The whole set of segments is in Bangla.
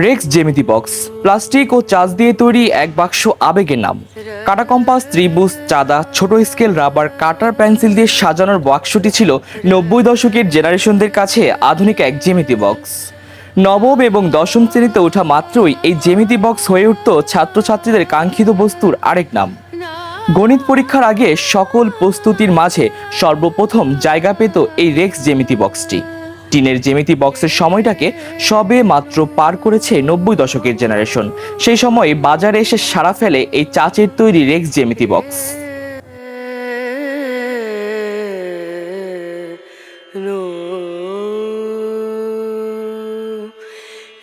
রেক্স জেমিতি বক্স প্লাস্টিক ও চাষ দিয়ে তৈরি এক বাক্স আবেগের নাম। কাটা কম্পাস, ত্রিভুজ, চাঁদা, ছোট স্কেল রাবার, কাটার পেন্সিল দিয়ে সাজানোর বাক্সটি ছিল নব্বই দশকের জেনারেশনদের কাছে আধুনিক এক জেমিতি বক্স নবম এবং দশম শ্রেণীতে ওঠা মাত্রই এই জেমিতি বক্স হয়ে উঠত ছাত্রছাত্রীদের কাঙ্ক্ষিত বস্তুর আরেক নাম। গণিত পরীক্ষার আগে সকল প্রস্তুতির মাঝে সর্বপ্রথম জায়গা পেত এই রেক্স জেমিতি বক্সটি টিনের জেমিতি বক্সের সময়টাকে সবে মাত্র পার করেছে নব্বই দশকের জেনারেশন সেই সময় বাজারে এসে সারা ফেলে এই চাচের তৈরি রেক্স জেমিতি বক্স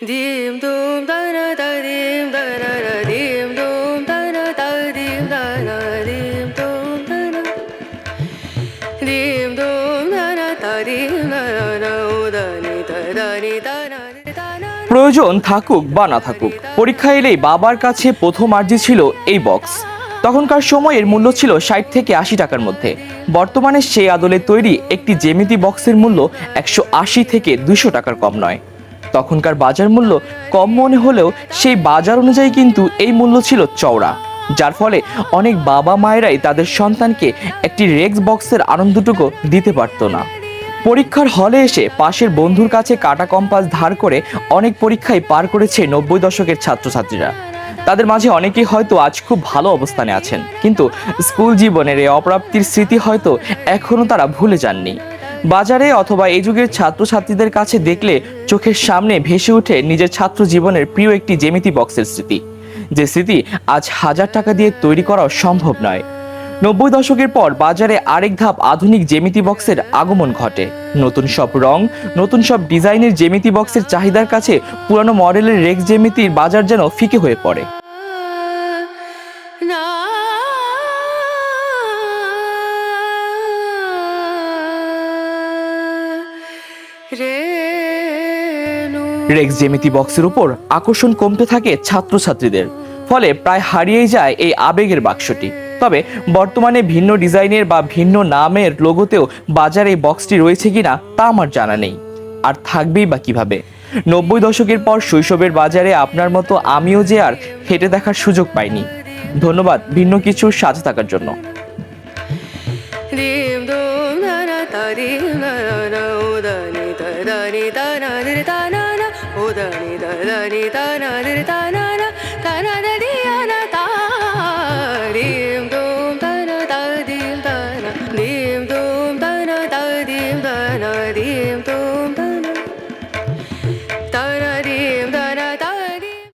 dim প্রয়োজন থাকুক বা না থাকুক, পরীক্ষা এলেই বাবার কাছে প্রথম আর্জি ছিল এই বক্স তখনকার সময় এর মূল্য ছিল ষাট থেকে আশি টাকার মধ্যে। বর্তমানে সেই আদলে তৈরি একটি জেমিতি বক্সের মূল্য একশো আশি থেকে দুশো টাকার কম নয়। তখনকার বাজার মূল্য কম মনে হলেও সেই বাজার অনুযায়ী কিন্তু এই মূল্য ছিল চওড়া। যার ফলে অনেক বাবা মায়েরাই তাদের সন্তানকে একটি রেক্স বক্সের আনন্দটুকু দিতে পারতো না। পরীক্ষার হলে এসে পাশের বন্ধুর কাছে কাটা কম্পাস ধার করে অনেক পরীক্ষায় পার করেছে নব্বই দশকের ছাত্রছাত্রীরা। তাদের মাঝে অনেকেই হয়তো আজ খুব ভালো অবস্থানে আছেন, কিন্তু স্কুল জীবনের এই অপ্রাপ্তির স্মৃতি হয়তো এখনও তারা ভুলে যাননি। বাজারে অথবা এই যুগের ছাত্রছাত্রীদের কাছে দেখলে চোখের সামনে ভেসে ওঠে নিজের ছাত্র জীবনের প্রিয় একটি জেমিতি বক্সের স্মৃতি। যে স্মৃতি আজ হাজার টাকা দিয়ে তৈরি করাও সম্ভব নয়। নব্বই দশকের পর বাজারে আরেক ধাপ আধুনিক জেমিতি বক্সের আগমন ঘটে। নতুন সব রং নতুন সব ডিজাইনের জেমিতি বক্সের চাহিদার কাছে পুরানো মডেলের রেক্স জেমিতির বাজার যেন ফিকে হয়ে পড়ে। রেক্স জেমিতি বক্সের উপর আকর্ষণ কমতে থাকে ছাত্রছাত্রীদের ফলে প্রায় হারিয়েই যায় এই আবেগের বাক্সটি। তবে বর্তমানে ভিন্ন ডিজাইনের বা ভিন্ন নামের লোগোতেও বাজারে বক্সটি রয়েছে কিনা তা আমার জানা নেই। আর থাকবেই বা কীভাবে? নব্বই দশকের পর শৈশবের বাজারে আপনার মতো আমিও যে আর হেঁটে দেখার সুযোগ পাইনি। ধন্যবাদ ভিন্ন কিছু সাথে থাকার জন্য। dim